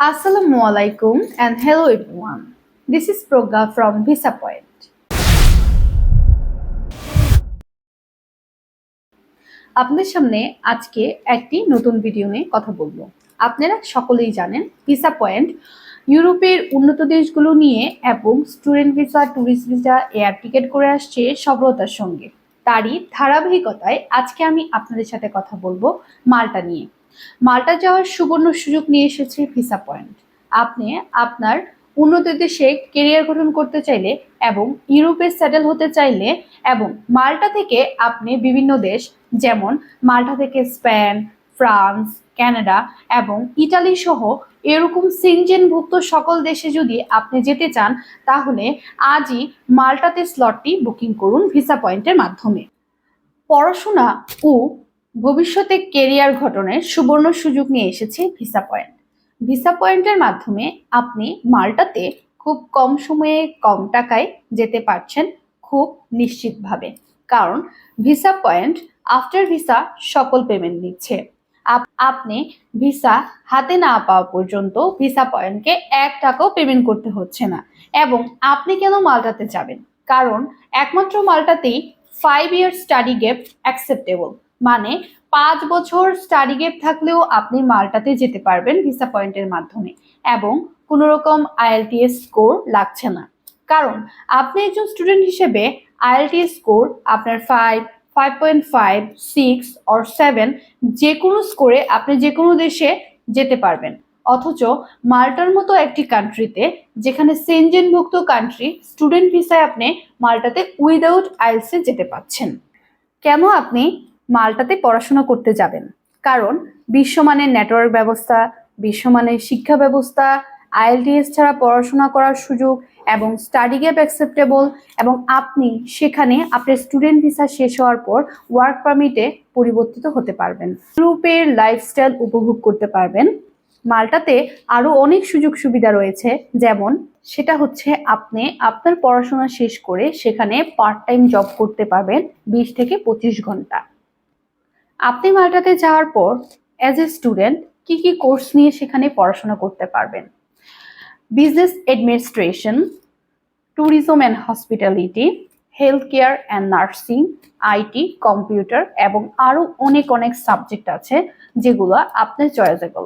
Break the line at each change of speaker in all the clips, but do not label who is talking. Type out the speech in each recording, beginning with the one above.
Assalamu alaikum and hello everyone. This is Progga from Visa Point. আপনাদের সামনে আজকে একটি নতুন ভিডিও নিয়ে কথা বলব আপনারা সকলেই জানেন ভিসা পয়েন্ট ইউরোপের উন্নত দেশগুলো নিয়ে এবং student visa tourist visa air ticket করে আসছে সফলতার সঙ্গে তারই ধারাবাহিকতায় আজকে আমি আপনাদের সাথে কথা বলব মাল্টা নিয়ে মাল্টা যাওয়ার সুবর্ণ সুযোগ নিয়ে এসেছে ভিসা পয়েন্ট আপনি আপনার উন্নত দেশে কেরিয়ার গঠন করতে চাইলে এবং ইউরোপে সেটেল হতে চাইলে এবং মাল্টা থেকে আপনি বিভিন্ন দেশ, যেমন মাল্টা থেকে স্পেন ফ্রান্স কানাডা এবং ইটালি সহ এরকম সিনজেনভুক্ত সকল দেশে যদি আপনি যেতে চান, তাহলে আজই মাল্টাতে স্লটটি বুকিং করুন ভিসা পয়েন্টের মাধ্যমে। পড়াশোনা ও ভবিষ্যতে কেরিয়ার গঠনের সুবর্ণ সুযোগ নিয়ে এসেছে ভিসা পয়েন্ট। ভিসা পয়েন্টের মাধ্যমে আপনি মাল্টাতে খুব কম সময়ে কম টাকায় যেতে পারছেন খুব নিশ্চিতভাবে। কারণ ভিসা পয়েন্ট আফটার ভিসা সকল পেমেন্ট নিচ্ছে। আপ- আপনি ভিসা হাতে না পাওয়া পর্যন্ত ভিসা পয়েন্টকে এক টাকাও পেমেন্ট করতে হচ্ছে না এবং আপনি কেন মাল্টাতে যাবেন? কারণ একমাত্র মাল্টাতেই five year study gap acceptable মানে পাঁচ বছর স্টাডি গেপ থাকলেও আপনি মাল্টাতে যেতে পারবেন ভিসা পয়েন্টের মাধ্যমে এবং কোনো রকম আইএলটিএস স্কোর লাগছে না। কারণ আপনি একজন স্টুডেন্ট হিসেবে আইএলটিএস স্কোর আপনার five five point five six or seven যে কোনো স্কোরে আপনি যে কোনো দেশে যেতে পারবেন। অথচ মাল্টার মতো একটি কান্ট্রিতে যেখানে সেনজেনভুক্ত কান্ট্রি স্টুডেন্ট ভিসায় আপনি মাল্টাতে উইদাউট আইলসে যেতে পাচ্ছেন। কেন আপনি মাল্টাতে পড়াশোনা করতে যাবেন। কারণ বিশ্বমানের নেটওয়ার্ক ব্যবস্থা, বিশ্বমানের শিক্ষা ব্যবস্থা আইএলটিএস ছাড়া পড়াশোনা করার সুযোগ এবং স্টাডি গ্যাপ অ্যাকসেপ্টেবল এবং আপনি সেখানে আপনার স্টুডেন্ট ভিসা শেষ হওয়ার পর ওয়ার্ক পারমিটে পরিবর্তিত হতে পারবেন। ইউরোপের লাইফস্টাইল উপভোগ করতে পারবেন। মাল্টাতে আরও অনেক সুযোগ সুবিধা রয়েছে। যেমন সেটা হচ্ছে আপনি আপনার পড়াশোনা শেষ করে সেখানে পার্ট টাইম জব করতে পারবেন বিশ থেকে পঁচিশ ঘণ্টা। আপনি মাল্টাতে যাওয়ার পর অ্যাজ এ স্টুডেন্ট কি কি কোর্স নিয়ে সেখানে পড়াশোনা করতে পারবেন? Business administration tourism and hospitality health care and nursing IT computer এবং আরও অনেক অনেক সাবজেক্ট আছে যেগুলো আপনার চয়েসেবল।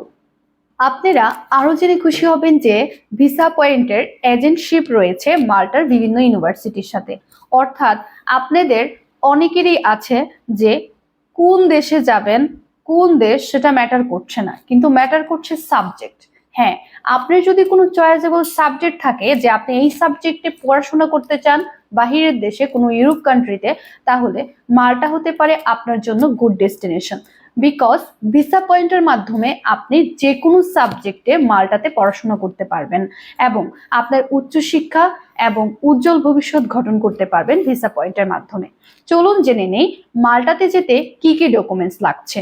আপনারা আরও জেনে খুশি হবেন যে ভিসা পয়েন্টের এজেন্টশিপ রয়েছে মাল্টার বিভিন্ন ইউনিভার্সিটির সাথে। অর্থাৎ আপনাদের অনেকেরই আছে যে কোন দেশে যাবেন, কোন দেশ সেটা ম্যাটার করছে না। কিন্তু ম্যাটার করছে সাবজেক্ট হ্যাঁ আপনি যদি কোনো চয়েসেবল সাবজেক্ট থাকে যে আপনি এই সাবজেক্টে পড়াশোনা করতে চান বাহিরের দেশে, কোনো ইউরোপ কান্ট্রিতে তাহলে মাল্টা হতে পারে আপনার জন্য গুড ডেস্টিনেশন বিকজ ভিসা পয়েন্টের মাধ্যমে আপনি যে কোনো সাবজেক্টে মাল্টাতে পড়াশোনা করতে পারবেন এবং আপনার উচ্চশিক্ষা এবং উজ্জ্বল ভবিষ্যৎ গঠন করতে পারবেন ভিসা পয়েন্টের মাধ্যমে। চলুন জেনে নেই মাল্টাতে যেতে কি কি ডকুমেন্টস লাগছে।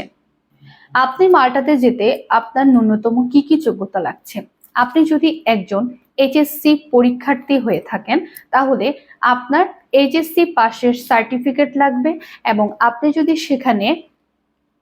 আপনি মাল্টাতে যেতে আপনার ন্যূনতম কি কি যোগ্যতা লাগছে। আপনি যদি একজন এইচএসসি পরীক্ষার্থী হয়ে থাকেন, তাহলে আপনার এইচএসসি পাশের সার্টিফিকেট লাগবে এবং আপনি যদি সেখানে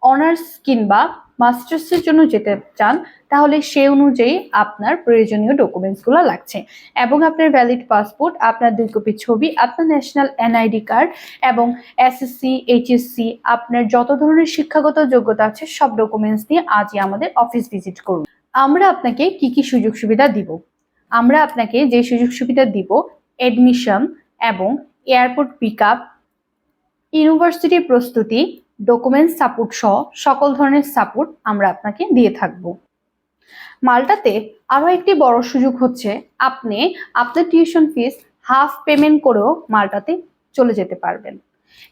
অনার্স কিংবা মাস্টার্সের জন্য যেতে চান, তাহলে সে অনুযায়ী আপনার প্রয়োজনীয় ডকুমেন্টসগুলো লাগছে। এবং আপনার ভ্যালিড পাসপোর্ট আপনার দুই কপি ছবি, আপনার ন্যাশনাল এনআইডি কার্ড এবং এসএসসি এইচএসসি আপনার যত ধরনের শিক্ষাগত যোগ্যতা আছে, সব ডকুমেন্টস নিয়ে আজই আমাদের অফিস ভিজিট করুন। আমরা আপনাকে কি কি সুযোগ সুবিধা দিব? আমরা আপনাকে যে সুযোগ সুবিধা দিব এডমিশন এবং এয়ারপোর্ট পিক আপ ইউনিভার্সিটি প্রস্তুতি ডকুমেন্ট সাপোর্ট সহ সকল ধরনের সাপোর্ট আমরা আপনাকে দিয়ে থাকব। মাল্টাতে আরও একটি বড় সুযোগ হচ্ছে, আপনি, আপনার টিউশন ফিস হাফ পেমেন্ট করেও মাল্টাতে চলে যেতে পারবেন।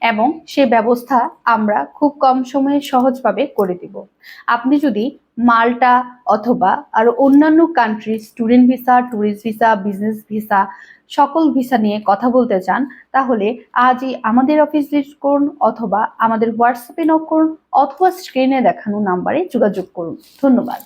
এবং সে ব্যবস্থা আমরা খুব কম সময়ে সহজভাবে করে দিব। আপনি যদি মাল্টা অথবা আরও অন্যান্য country student visa tourist visa business visa সকল ভিসা নিয়ে কথা বলতে চান, তাহলে আজই আমাদের অফিস ভিজিট করুন অথবা আমাদের হোয়াটসঅ্যাপে নক করুন অথবা স্ক্রিনে দেখানো নাম্বারে যোগাযোগ করুন। ধন্যবাদ।